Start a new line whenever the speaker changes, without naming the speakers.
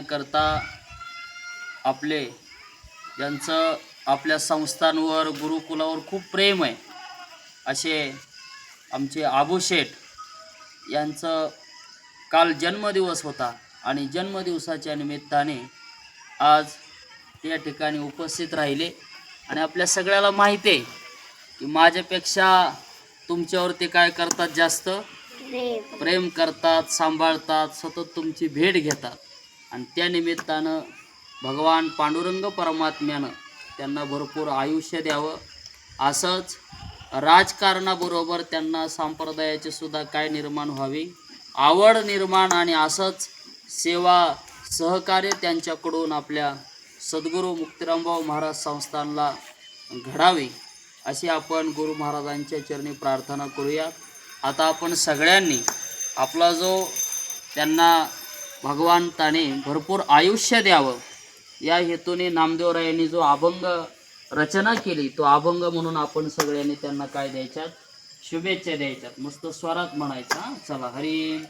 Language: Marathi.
करण्याकरता आपले ज्यांचं आपल्या संस्थांवर गुरुकुलावर खूप प्रेम आहे. असे आमचे आबू शेठ यांचं काल जन्मदिवस होता आणि जन्मदिवसाच्या निमित्ताने आज त्या ठिकाणी उपस्थित राहिले. आणि आपल्या सगळ्याला माहिती आहे की माझ्यापेक्षा तुमच्यावरती काय करतात जास्त? प्रेम करतात सांभाळतात सतत तुमची भेट घेतात. आणि त्या निमित्तानं भगवान पांडुरंग परमात्म्यानं त्यांना भरपूर आयुष्य द्यावं. असंच राजकारणाबरोबर त्यांना संप्रदायाची सुद्धा काय निर्माण व्हावी? आवड निर्माण आणि असंच सेवा सहकार्य त्यांच्याकडून आपल्या सद्गुरू मुक्तिरामभाऊ महाराज संस्थानला घडावे अशी आपण गुरु महाराजांच्या चरणी प्रार्थना करूया. आता आपण सगळ्यांनी आपला जो त्यांना भगवंताने भरपूर आयुष्य द्यावं. या हेतूने नामदेवरायांनी जो अभंग रचना केली तो अभंग म्हणून आपण सगळ्यांनी त्यांना काय द्यायच्यात? शुभेच्छा द्यायच्यात. मस्त स्वरात म्हणायचा चला हरी.